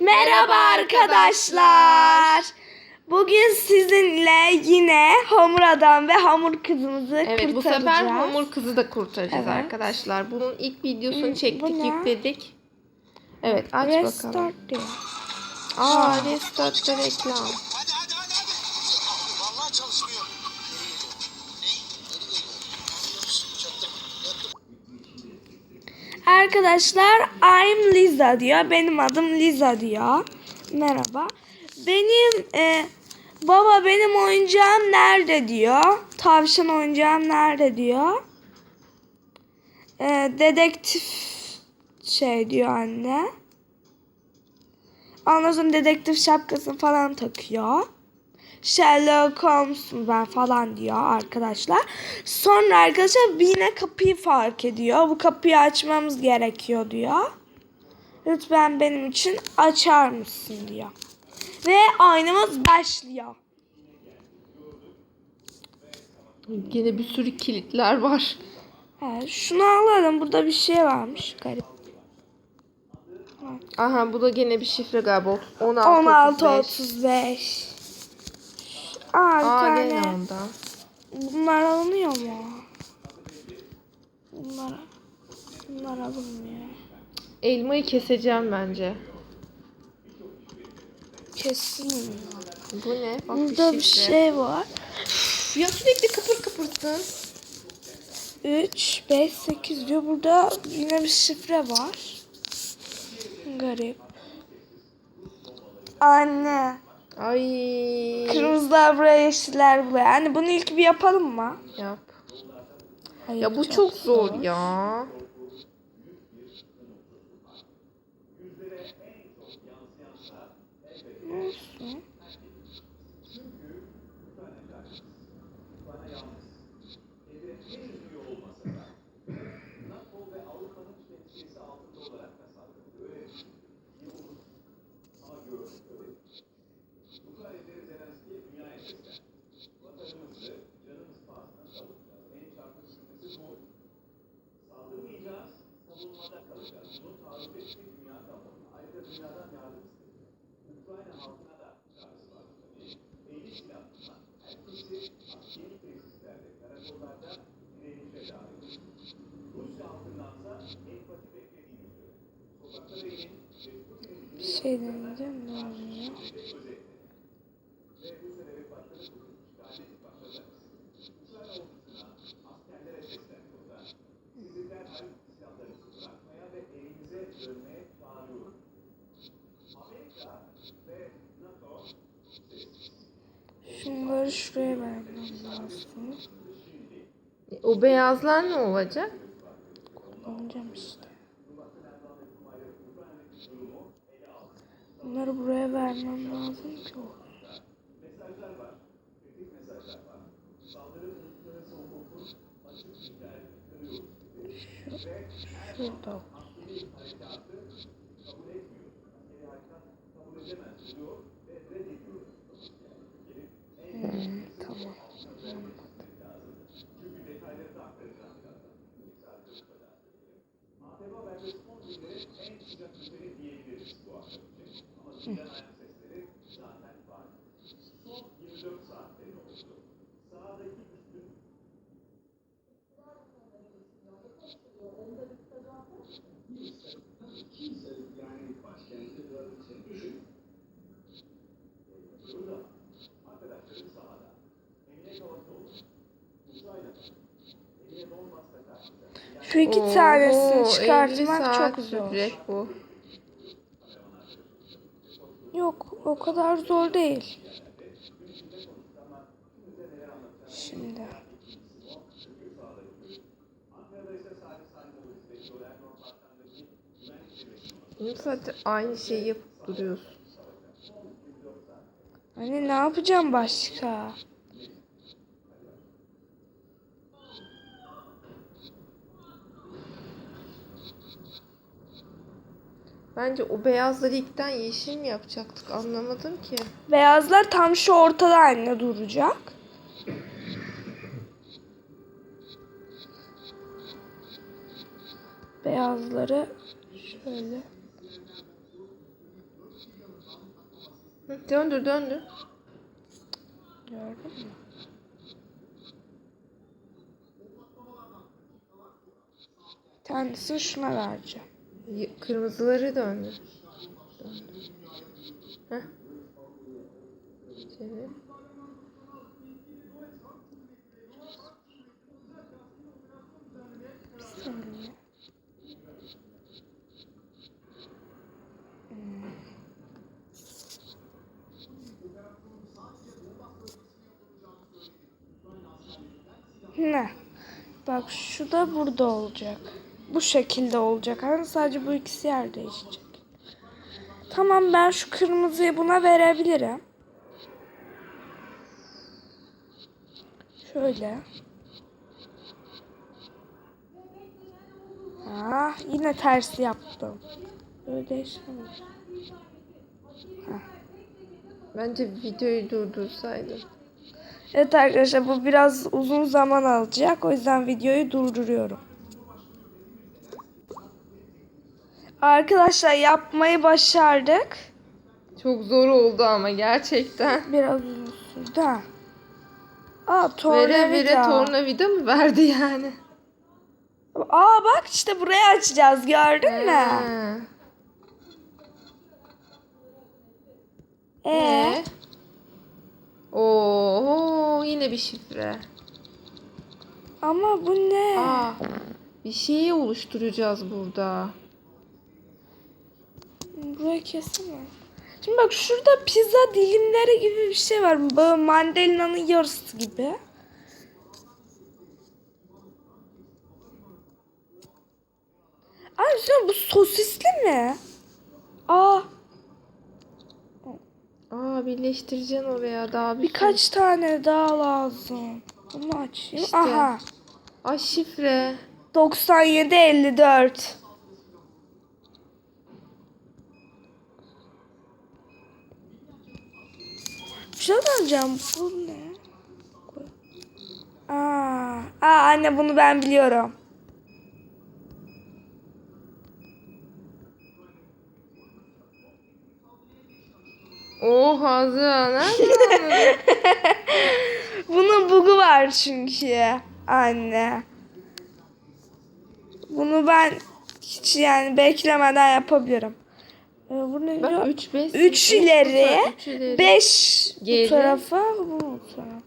Merhaba arkadaşlar. Bugün sizinle yine hamur adam ve hamur kızımızı Evet bu kurtaracağız. sefer hamur kızı da kurtaracağız Evet. arkadaşlar. Bunun ilk videosunu çektik bu ne? yükledik. Evet aç bakalım. Restart diyor. Aa restartta reklam. Arkadaşlar I'm Liza diyor. Benim adım Liza diyor. Merhaba. Benim e, baba benim oyuncağım nerede diyor. Tavşan oyuncağım nerede diyor. E, dedektif şey diyor anne. Ondan sonra dedektif şapkasını falan takıyor. Sherlock Holmes mu ben falan diyor arkadaşlar. Sonra arkadaşlar yine kapıyı fark ediyor. Bu kapıyı açmamız gerekiyor diyor. Lütfen benim için açar mısın diyor. Ve oyunumuz başlıyor. Yine bir sürü kilitler var. Evet, şunu alalım. Burada bir şey varmış. Garip. Aha bu da gene bir şifre galiba. 16 16 35. 35. Aa, bir Aa tane. gene onda. Bunlar alınıyor mu? Bunlar, bunlar alınmıyor. Elmayı keseceğim bence. Kesin. Bu ne? Bak Burada bir şifre. şey var. Ya sürekli kıpır kıpırsın. 3, 5, 8 diyor. Burada yine bir şifre var. Garip. Anne. Ay. Kırmızılar buraya, yeşiller buraya. Anne bunu ilk bir yapalım mı? Yap. Hayır, Ya bu çok zor ya. Şuraya vermem lazım. O beyazlar ne olacak? Kullanacağım işte. Bunları buraya vermem lazım ki. Şu, şurada. Tanesini Oo, 50 çıkartmak çok zor. bu. Yok o kadar zor değil. Şimdi. Bunu zaten aynı şeyi yapıp duruyorsun. Hani ne yapacağım başka? Bence o beyazları ilkten yeşil mi yapacaktık anlamadım ki. Beyazlar tam şu ortada anne duracak. Beyazları şöyle Hı, Döndür döndür. Gördün mü? Bir tanesini şuna vereceğim. Kırmızıları döndür. Döndür. Heh. Çevir. Saniye. Ne? Bak şu da burada olacak. Bu şekilde olacak. Hani sadece bu ikisi yer değişecek. Tamam ben şu kırmızıyı buna verebilirim. Şöyle. Ah, yine tersi yaptım. Böyle değişmez. Bence videoyu durdursaydın. Evet arkadaşlar bu biraz uzun zaman alacak. O yüzden videoyu durduruyorum. Arkadaşlar yapmayı başardık. Çok zor oldu ama gerçekten. Biraz uzun sürdü. ha. Aa Vere tornavida. vere tornavida mı verdi yani? Aa bak işte burayı açacağız gördün mü? Ee, Ee? Oo yine bir şifre. ama bu ne? Aa bir şeyi oluşturacağız burada. Burayı kesene. Şimdi bak şurada pizza dilimleri gibi bir şey var. Böyle mandalina'nın yarısı gibi. Ay sen bu sosisli mi? Aa Aa birleştireceksin oraya daha bir birkaç tane daha lazım. Bunu açayım. İşte. Aha. sürü. Ay şifre. 97 54. Bir diyeceğim. Bu ne? Aa, aa anne bunu ben biliyorum. Oha nereden anladın? Bunun bugu var çünkü anne. Bunu ben hiç yani beklemeden yapabilirim. Ne? Bak 3 5 Üç ileri, 3 ileri. 5 bu tarafa, bu tarafa.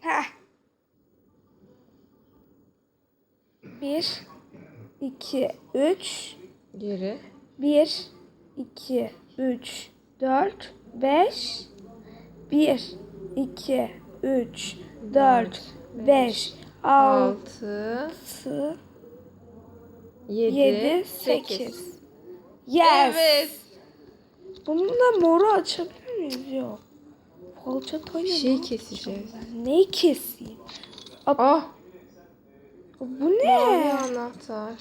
Heh. Bir, iki, üç, Geri. bir, iki, üç, dört, beş, bir, iki, üç, dört, beş, altı, 6 7 7, 8. 8. Yes. Evet. Bununla moru açabilir miyiz? Yok. Falçatayla Bir şey keseceğiz. ben? Neyi keseyim? Ah Bu mavi ne? anahtar.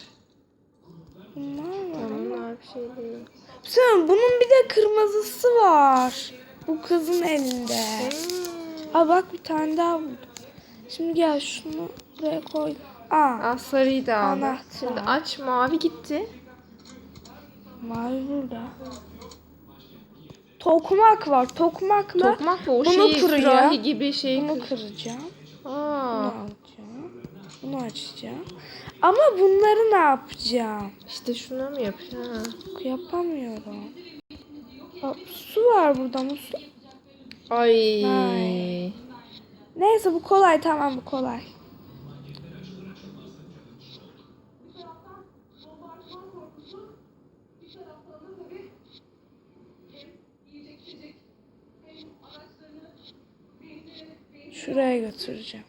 Bunlar var. Bunlar bir şey değil. Sen bunun bir de kırmızısı var. Bu kızın elinde. Hmm. Aa bak bir tane daha buldum. Şimdi gel şunu buraya koy. Aa Ah sarıyı da. Anahtar. Şimdi aç mavi gitti. mavi burada. Tokmak var. Tokmakla Tokmakla o bunu kırıyor. sürahi gibi şey bunu kır. kıracağım. Bunu Aa, alacağım. Bunu açacağım. Ama bunları ne yapacağım? işte şuna mı yapacaksın? Yapamıyorum. Aa, su var burada mı su? Ay. Ay. Neyse bu kolay tamam bu kolay. Şuraya götüreceğim.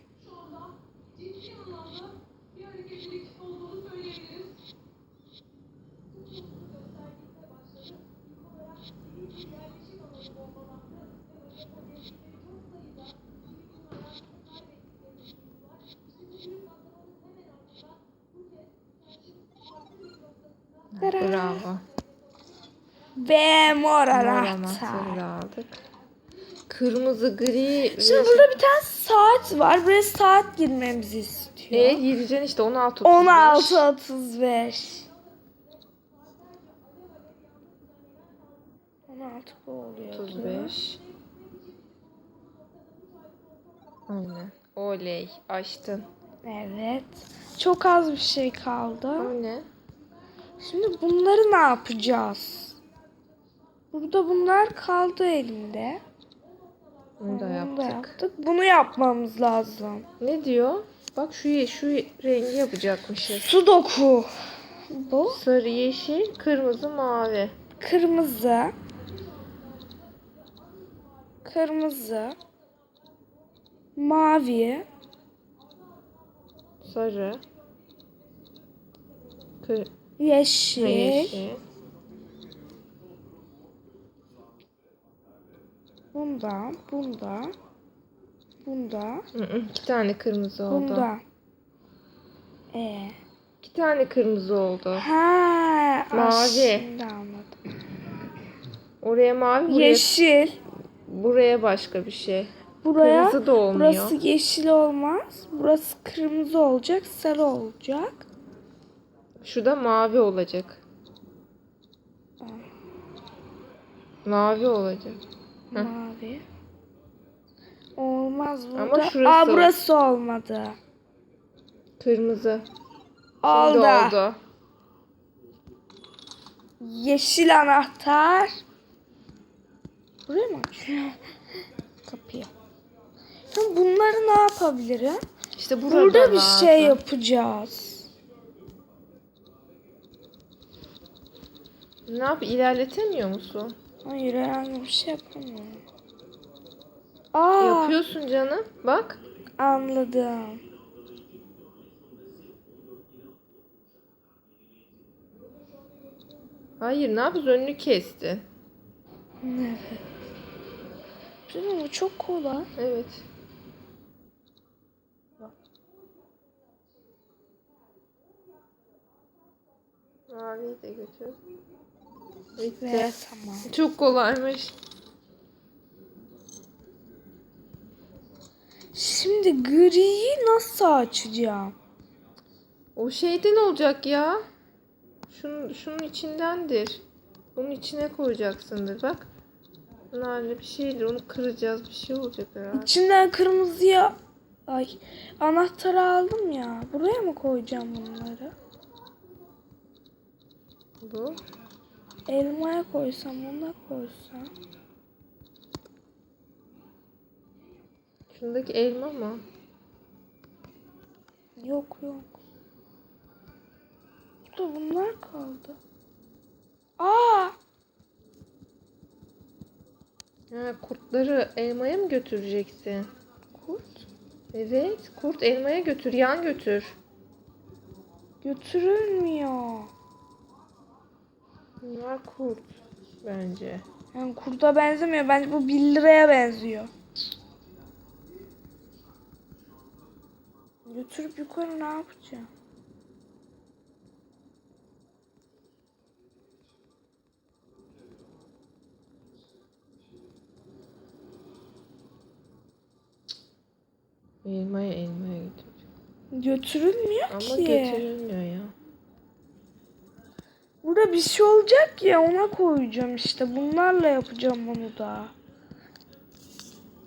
Bravo. Ve mor Mor anahtar. anahtarı aldık. Kırmızı, gri. Şimdi burada bir tane saat var. Buraya saat girmemizi istiyor. E gireceksin işte 16 16 35. 16 bu oluyor. 35. Aynen. Oley. Açtın. Evet. Çok az bir şey kaldı. O ne? Şimdi bunları ne yapacağız? Burada bunlar kaldı elimde. Bunu da Bunu da yaptık. yaptık. Bunu yapmamız lazım. Ne diyor? Bak şu şu rengi yapacakmışız. Sudoku. Bu Sarı, yeşil, kırmızı, mavi. kırmızı. Kırmızı. Mavi. Sarı. Kır Yeşil. yeşil. Bunda. Bunda. Bunda. İki tane kırmızı oldu. Bunda. Ee. İki tane kırmızı oldu. Ha, Mavi. Şimdi anladım. Oraya mavi, buraya, Yeşil. buraya başka bir şey. Buraya Kırmızı da olmuyor. burası yeşil olmaz. Burası kırmızı olacak, sarı olacak. Şu da mavi olacak. Mavi olacak. Heh. Mavi. Olmaz burada. Ama şurası Aa burası olmadı. Kırmızı. Şimdi Oldu. oldu. Yeşil anahtar. Buraya mı? Kapıyı. Şimdi bunları ne yapabilirim? İşte burada, Burada bir lazım. şey yapacağız. Ne yap? İlerletemiyor musun? Hayır herhangi bir şey yapamıyorum. Aa Yapıyorsun canım. Bak. anladım. Hayır ne yapıyorsun? Önünü kestin. Evet. Canım bu çok kolay. Evet. Maviyi de götür. Ve tamam. Çok kolaymış. Şimdi griyi nasıl açacağım? O şeyden olacak ya. Şunun, şunun içindendir. Bunun içine koyacaksındır bak. Bunlarla bir şeydir. Onu kıracağız. Bir şey olacak herhalde. İçinden kırmızıya ay anahtarı aldım ya. Buraya mı koyacağım bunları? Bu. Elmaya koysam, buna koysam. Şundaki elma mı? Yok yok. Burada bunlar kaldı. Aa! Ha, kurtları elmaya mı götüreceksin? Kurt Evet. Kurt elmaya götür. Yan götür. götürülmüyor. Bunlar kurt. Bence. Yani kurda benzemiyor. Bence bu 1 liraya benziyor. Götürüp yukarı ne yapacağım? Elmaya elmaya götür. Götürülmüyor Ama ki. götürülmüyor bir şey olacak ya ona koyacağım işte. Bunlarla yapacağım bunu da.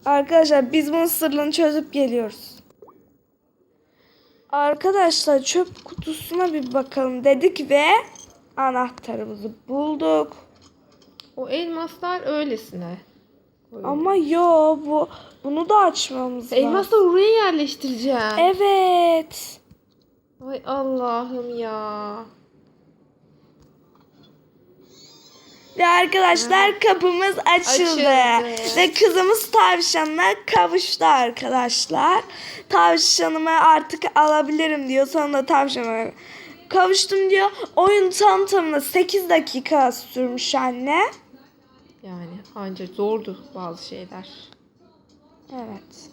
Arkadaşlar biz bunun sırrını çözüp geliyoruz. Arkadaşlar çöp kutusuna bir bakalım dedik ve anahtarımızı bulduk. O elmaslar öylesine. koyuyor. Ama yo bu bunu da açmamız lazım. Elmasları oraya yerleştireceğim. Evet. Ay Allah'ım ya. Ve arkadaşlar kapımız açıldı. Açıldı. Ve kızımız tavşanla kavuştu arkadaşlar. Tavşanımı artık alabilirim diyor. Sonunda tavşanıma kavuştum diyor. Oyun tam tamına 8 dakika sürmüş anne. Yani ancak zordu bazı şeyler. Evet.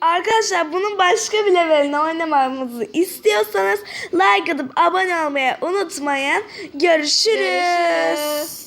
Arkadaşlar bunun başka bir levelini oynamamızı istiyorsanız like atıp abone olmayı unutmayın. Görüşürüz. Görüşürüz.